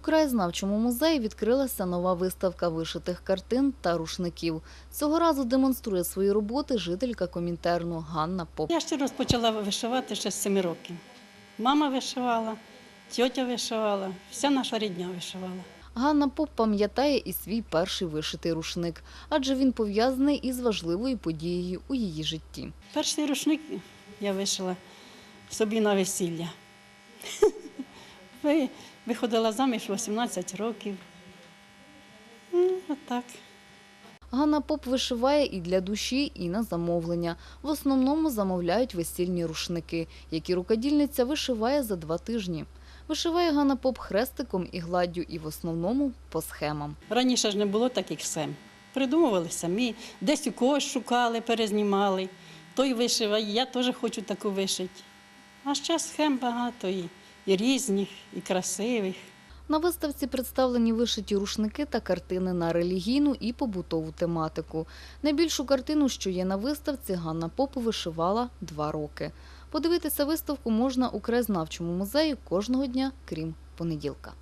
краєзнавчому музеї відкрилася нова виставка вишитих картин та рушників. Цього разу демонструє свої роботи жителька Комінтерну Ганна Поп. Я ще розпочала вишивати ще з 7 років. Мама вишивала, тьотя вишивала, вся наша рідня вишивала. Ганна Поп пам'ятає і свій перший вишитий рушник, адже він пов'язаний із важливою подією у її житті. Перший рушник я вишила собі на весілля. Ви- Виходила заміж 18 років. Ну, отак. Ганна Поп вишиває і для душі, і на замовлення. В основному замовляють весільні рушники, які рукодільниця вишиває за два тижні. Вишиває Ганна Поп хрестиком і гладдю, і в основному по схемам. Раніше ж не було таких схем. Придумували самі, десь у когось шукали, перезнімали. Той вишиває, я теж хочу таку вишити. А ще схем багато і, і різних, і красивих. На виставці представлені вишиті рушники та картини на релігійну і побутову тематику. Найбільшу картину, що є на виставці, Ганна Поп вишивала два роки. Подивитися виставку можна у краєзнавчому музеї кожного дня, крім понеділка.